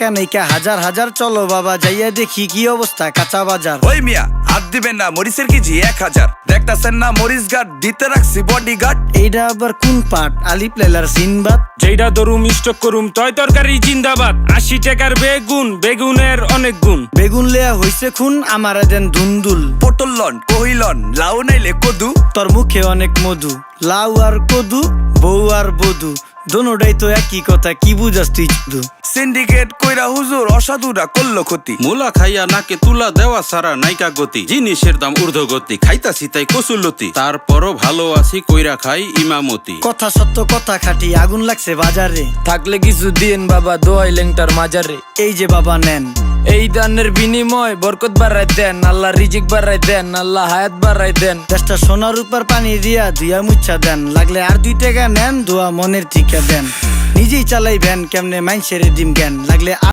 হাজার হাজার চলো বাবা যাইয়া দেখি কি অবস্থা কাঁচা বাজার। ওই মিয়া হাত দিবেন না মরিচের কেজি এক হাজার। দেখতাছেন না মরিচ গার্ড দিতে রাখছি বডি গার্ড এইটা আবার কোন পাট আলিপ লেলার সিনবাদ। যেইটা ধরুম স্টক করুম তয় তরকারি জিন্দাবাদ। আশি টাকার বেগুন বেগুনের অনেক গুণ। বেগুন লেয়া হইছে খুন আমার দেন ধুন্দুল। পটল লন কহিলন লাউ নাইলে কদু। তোর মুখে অনেক মধু লাউ আর কদু বউ আর বধু। দোনোটাই তো একই কথা কি বুঝাস তুই সিন্ডিকেট কইরা হুজুর অসাধুরা করল ক্ষতি। মুলা খাইয়া নাকে তুলা দেওয়া সারা নাইকা গতি। জিনিসের দাম ঊর্ধ্বগতি খাইতাছি তাই কসুলতি তারপরও ভালো আছি কইরা খাই ইমামতি। কথা সত্য কথা খাটি আগুন লাগছে বাজারে। থাকলে কিছু দিন বাবা দোয়াই লেংটার মাজারে। এই যে বাবা নেন। এই দানের বিনিময় বরকত বাড়াই দেন আল্লাহ রিজিক বাড়াই দেন আল্লাহ হায়াত বাড়াই দেন। দেশটা সোনার উপর পানি দিয়া ধুয়া মুচ্ছা দেন লাগলে আর দুই টাকা নেন দোয়া মনের ঠিকা দেন। নিজেই চালাই ভ্যান কেমনে মাইনসেরে ডিম জ্ঞান? লাগলে